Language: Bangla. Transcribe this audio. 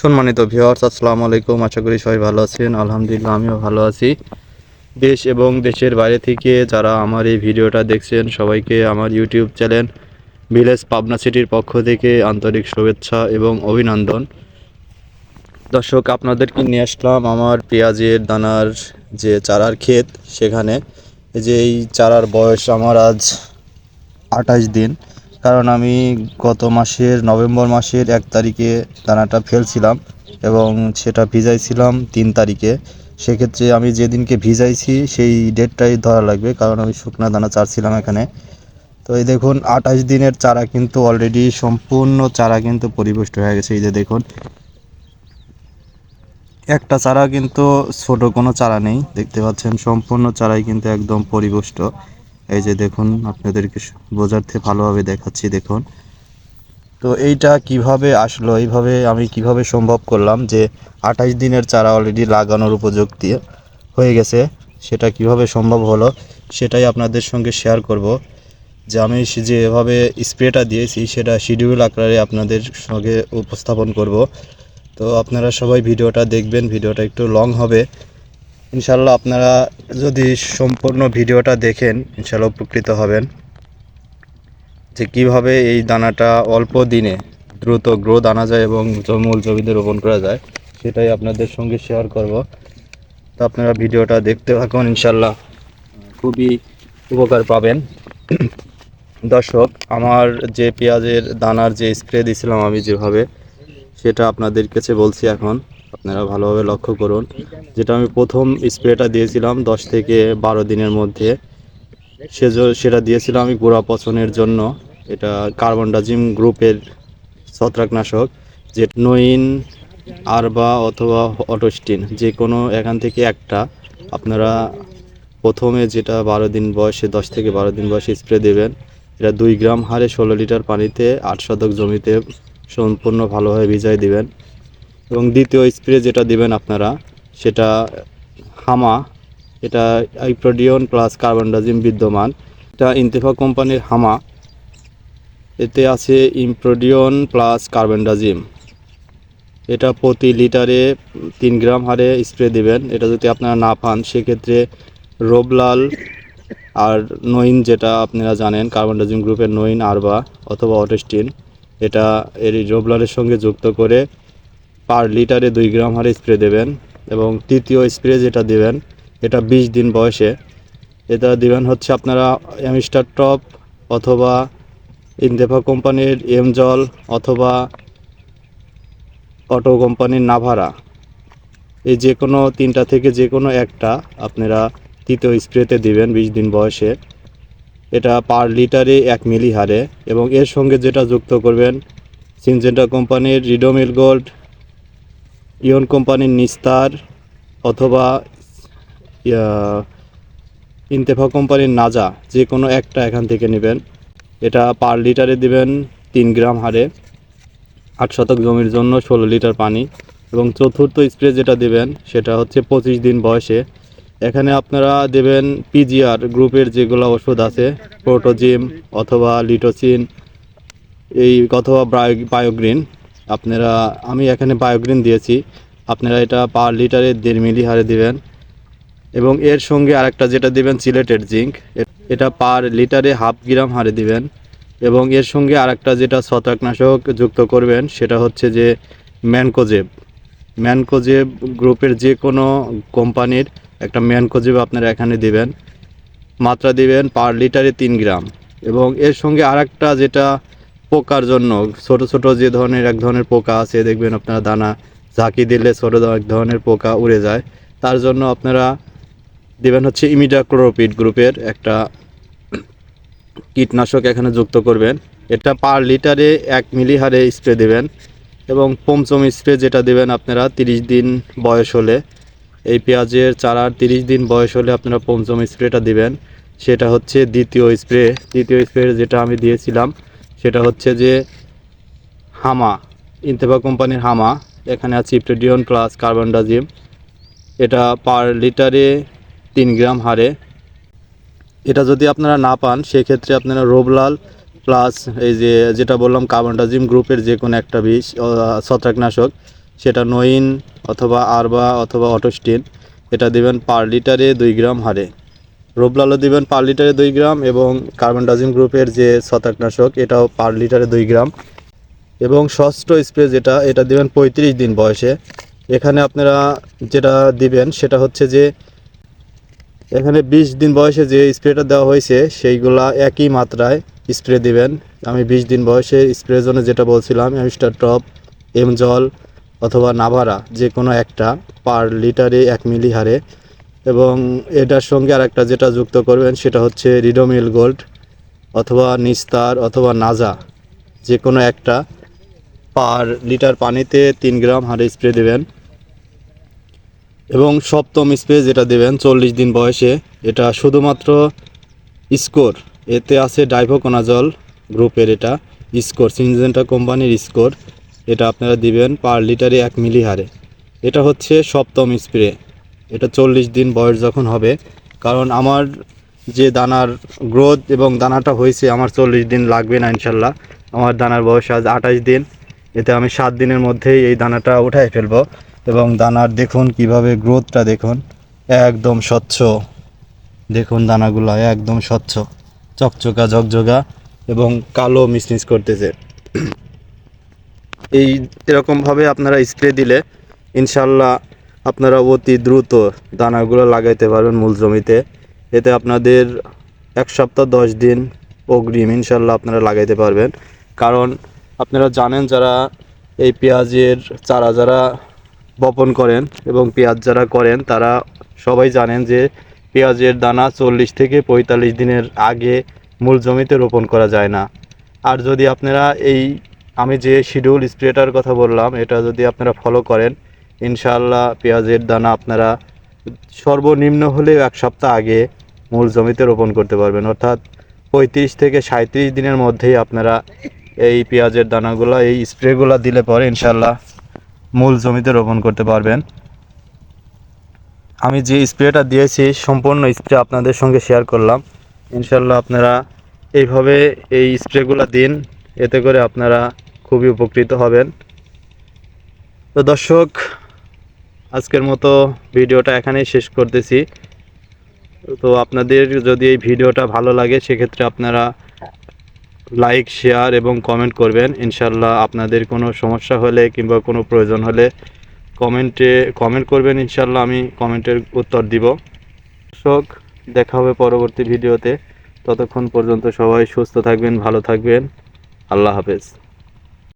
সম্মানিত ভিউয়ার্স আসসালামু আলাইকুম। আশা করি সবাই ভালো আছেন। আলহামদুলিল্লাহ, আমিও ভালো আছি। দেশ এবং দেশের বাইরে থেকে যারা আমার এই ভিডিওটা দেখছেন, সবাইকে আমার ইউটিউব চ্যানেল ভিলেজ পাবনা সিটির পক্ষ থেকে আন্তরিক শুভেচ্ছা এবং অভিনন্দন। দর্শক, আপনাদেরকে নিয়ে আসলাম আমার পেঁয়াজের দানার যে চারার ক্ষেত সেখানে। যে এই চারার বয়স আমার আজ আঠাশ দিন। কারণ আমি গত মাসের নভেম্বর মাসের এক তারিখে দানাটা ফেলছিলাম এবং সেটা ভিজাইছিলাম তিন তারিখে। সেক্ষেত্রে আমি যেদিনকে ভিজাইছি সেই ডেটটাই ধরা লাগবে কারণ আমি শুকনা দানা চারছিলাম এখানে। তো এই দেখুন, আঠাশ দিনের চারা কিন্তু অলরেডি সম্পূর্ণ চারা কিন্তু পরিপুষ্ট হয়ে গেছে। এই যে দেখুন, একটা চারা কিন্তু ছোট কোনো চারা নেই। দেখতে পাচ্ছেন, সম্পূর্ণ চারাই কিন্তু একদম পরিপুষ্ট। এই যে দেখুন, আপনাদেরকে বোঝার্থে ভালোভাবে দেখাচ্ছি, দেখুন। তো এইটা কীভাবে আসলো, এইভাবে আমি কীভাবে সম্ভব করলাম যে আঠাশ দিনের চারা অলরেডি লাগানোর উপযুক্তি হয়ে গেছে, সেটা কীভাবে সম্ভব হলো, সেটাই আপনাদের সঙ্গে শেয়ার করব। যে আমি সে- যে এভাবে স্প্রেটা দিয়েছি, সেটা শিডিউল আকারে আপনাদের সঙ্গে উপস্থাপন করব। তো আপনারা সবাই ভিডিওটা দেখবেন, ভিডিওটা একটু লং হবে। ইনশাল্লাহ আপনারা যদি সম্পূর্ণ ভিডিওটা দেখেন ইনশাল্লাহ উপকৃত হবেন। যে কীভাবে এই দানাটা অল্প দিনে দ্রুত গ্রোথ আনা যায় এবং মূল জমিতে রোপণ করা যায়, সেটাই আপনাদের সঙ্গে শেয়ার করব। তো আপনারা ভিডিওটা দেখতে থাকুন ইনশাল্লাহ খুবই উপকার পাবেন। দর্শক, আমার যে পেঁয়াজের দানার যে স্প্রে দিয়েছিলাম আমি যেভাবে, সেটা আপনাদের কাছে বলছি এখন। আপনারা ভালোভাবে লক্ষ্য করুন। যেটা আমি প্রথম স্প্রেটা দিয়েছিলাম দশ থেকে বারো দিনের মধ্যে। সে সেটা দিয়েছিলাম আমি গোড়া পচনের জন্য। এটা কার্বন ডাজিম গ্রুপের ছত্রাকনাশক, যে নইন, আরবা অথবা অটোস্টিন, যে কোনো এখান থেকে একটা। আপনারা প্রথমে যেটা বারো দিন বয়সে, দশ থেকে বারো দিন বয়সে স্প্রে দেবেন। এটা দুই গ্রাম হারে ষোলো লিটার পানিতে আট শতক জমিতে সম্পূর্ণ ভালোভাবে ভিজাই দিবেন। এবং দ্বিতীয় স্প্রে যেটা দিবেন আপনারা, সেটা হামা, এটা আইপ্রোডিয়ন প্লাস কার্বন ডাজিম বিদ্যমান। এটা ইন্তেফা কোম্পানির হামা। এতে আছে ইমপ্রোডিয়ন প্লাস কার্বন ডাজিম এটা প্রতি লিটারে তিন গ্রাম হারে স্প্রে দিবেন। এটা যদি আপনারা না পান, সেক্ষেত্রে রোবলাল আর নইন যেটা আপনারা জানেন কার্বন ডাজিম গ্রুপের নইন, আরবা অথবা অটোস্টিন, এটা এর এই রোবলারের সঙ্গে যুক্ত করে পার লিটারে দুই গ্রাম হারে স্প্রে দেবেন এবং তৃতীয় স্প্রে যেটা দেবেন, এটা বিশ দিন বয়সে। এটা দিবেন হচ্ছে আপনারা অ্যামিস্টার টপ অথবা ইন্দেফা কোম্পানির এম জল অথবা অটো কোম্পানির নাভারা। এই যে কোনো তিনটা থেকে যে কোনো একটা আপনারা তৃতীয় স্প্রেতে দিবেন বিশ দিন বয়সে। এটা পার লিটারে এক মিলি হারে এবং এর সঙ্গে যেটা যুক্ত করবেন, সিনজেন্টা কোম্পানির রিডোমিল গোল্ড ইয়ন কোম্পানির নিস্তার অথবা ইন্তেফা কোম্পানির নাজা, যে কোনো একটা এখান থেকে নেবেন। এটা পার লিটারে দিবেন তিন গ্রাম হারে, আট শতক জমির জন্য ষোলো লিটার পানি। এবং চতুর্থ স্প্রে যেটা দেবেন, সেটা হচ্ছে পঁচিশ দিন বয়সে। এখানে আপনারা দেবেন পিজিআর গ্রুপের যেগুলো ওষুধ আছে, প্রোটোজিম অথবা লিটোসিন, এই অথবা বায়ো- বায়োগ্রিন। আপনারা, আমি এখানে বায়োগ্রিন দিয়েছি। আপনারা এটা পার লিটারে দেড় মিলি হারে দিবেন। এবং এর সঙ্গে আরেকটা যেটা দিবেন সিলেটেড জিঙ্ক এটা পার লিটারে হাফ গ্রাম হারে দিবেন। এবং এর সঙ্গে আরেকটা যেটা ছত্রাকনাশক যুক্ত করবেন, সেটা হচ্ছে যে ম্যানকোজেব। ম্যানকোজেব গ্রুপের যে কোনো কোম্পানির একটা ম্যানকোজেব আপনারা এখানে দিবেন। মাত্রা দিবেন পার লিটারে তিন গ্রাম এবং এর সঙ্গে আরেকটা যেটা পোকার জন্য। ছোট ছোট যে ধরনের এক ধরনের পোকা আছে, দেখবেন আপনারা দানা ঝাঁকি দিলে ছোট এক ধরনের পোকা উড়ে যায়। তার জন্য আপনারা দেবেন হচ্ছে ইমিডাক্লোরোপিড গ্রুপের একটা কীটনাশক এখানে যুক্ত করবেন। এটা পার লিটারে এক মিলি হারে স্প্রে দেবেন এবং পঞ্চম স্প্রে যেটা দেবেন আপনারা তিরিশ দিন বয়স হলে। এই পেঁয়াজের চারার তিরিশ দিন বয়স হলে আপনারা পঞ্চম স্প্রেটা দিবেন। সেটা হচ্ছে দ্বিতীয় স্প্রে। দ্বিতীয় স্প্রে যেটা আমি দিয়েছিলাম সেটা হচ্ছে যে হামা ইন্তেফা কোম্পানির হামা, এখানে আছে ইপ্রেডিয়ন প্লাস কার্বন ডাজিম। এটা পার লিটারে তিন গ্রাম হারে। এটা যদি আপনারা না পান, সেক্ষেত্রে আপনারা রোবলাল প্লাস এই যে যেটা বললাম কার্বন ডাজিম গ্রুপের যে কোনো একটা বিষ ছত্রাকনাশক, সেটা নইন অথবা আরবা অথবা অটোস্টিন, এটা দেবেন পার লিটারে দুই গ্রাম হারে। রোবলালও দিবেন পার লিটারে দুই গ্রাম এবং কার্বনডাজিম গ্রুপের যে ছত্রাকনাশক, এটাও পার লিটারে দুই গ্রাম। এবং ষষ্ঠ স্প্রে যেটা, এটা দিবেন পঁয়ত্রিশ দিন বয়সে। এখানে আপনারা যেটা দিবেন, সেটা হচ্ছে যে, এখানে বিশ দিন বয়সে যে স্প্রেটা দেওয়া হয়েছে, সেইগুলা একই মাত্রায় স্প্রে দিবেন। আমি বিশ দিন বয়সে স্প্রের জন্য যেটা বলছিলাম মিস্টার টপ, এম জল অথবা নাভারা যে কোনো একটা পার লিটারে এক মিলি হারে এবং এটার সঙ্গে আর একটা যেটা যুক্ত করবেন সেটা হচ্ছে রিডোমিল গোল্ড অথবা নিস্তার অথবা নাজা যে কোনো একটা পার লিটার পানিতে তিন গ্রাম হারে স্প্রে দেবেন। এবং সপ্তম স্প্রে যেটা দেবেন চল্লিশ দিন বয়সে, এটা শুধুমাত্র স্কোর, এতে আছে ডাইভোকোনাজল গ্রুপের এটা, স্কোর সিনজেন্টা কোম্পানির স্কোর, এটা আপনারা দিবেন পার লিটারে এক মিলি হারে এটা হচ্ছে সপ্তম স্প্রে। এটা চল্লিশ দিন বয়স যখন হবে, কারণ আমার যে দানার গ্রোথ এবং দানাটা হয়েছে আমার চল্লিশ দিন লাগবে না ইনশাল্লাহ। আমার দানার বয়স আজ আঠাশ দিন, এতে আমি সাত দিনের মধ্যেই এই দানাটা উঠাই ফেলব এবং দানার দেখুন কীভাবে গ্রোথটা দেখুন, একদম স্বচ্ছ। দেখুন দানাগুলো একদম স্বচ্ছ, চকচকা ঝকঝকা এবং কালো মিসমিস করতেছে। এই এরকমভাবে আপনারা স্প্রে দিলে ইনশাল্লাহ আপনারা অতি দ্রুত দানাগুলো লাগাইতে পারবেন মূল জমিতে। এতে আপনাদের এক সপ্তাহ, দশ দিন অগ্রিম ইনশাল্লাহ আপনারা লাগাইতে পারবেন। কারণ আপনারা জানেন যারা এই পেঁয়াজের চারা যারা বপন করেন এবং পেঁয়াজ যারা করেন, তারা সবাই জানেন যে পেঁয়াজের দানা চল্লিশ থেকে পঁয়তাল্লিশ দিনের আগে মূল জমিতে রোপণ করা যায় না। আর যদি আপনারা এই, আমি যে শিডিউল স্প্রেটার কথা বললাম, এটা যদি আপনারা ফলো করেন ইনশাআল্লাহ পেঁয়াজের দানা আপনারা সর্বনিম্ন হলেও এক সপ্তাহ আগে মূল জমিতে রোপণ করতে পারবেন। অর্থাৎ পঁয়ত্রিশ থেকে সাঁত্রিশ দিনের মধ্যেই আপনারা এই পেঁয়াজের দানাগুলো, এই স্প্রেগুলো দিলে পরে ইনশাল্লাহ মূল জমিতে রোপণ করতে পারবেন। আমি যে স্প্রেটা দিয়েছি, সম্পূর্ণ স্প্রে আপনাদের সঙ্গে শেয়ার করলাম। ইনশাল্লাহ আপনারা এইভাবে এই স্প্রেগুলো দিন, এতে করে আপনারা খুবই উপকৃত হবেন। তো দর্শক আজকের মতো ভিডিওটা এখানেই শেষ করতেছি। তো আপনাদের যদি এই ভিডিওটা ভালো লাগে, সেক্ষেত্রে আপনারা লাইক, শেয়ার এবং কমেন্ট করবেন। ইনশাল্লাহ আপনাদের কোনো সমস্যা হলে কিংবা কোনো প্রয়োজন হলে কমেন্টে, কমেন্ট করবেন ইনশাল্লাহ আমি কমেন্টের উত্তর দিব। দর্শক, দেখা হবে পরবর্তী ভিডিওতে। ততক্ষণ পর্যন্ত সবাই সুস্থ থাকবেন, ভালো থাকবেন। আল্লাহ হাফেজ।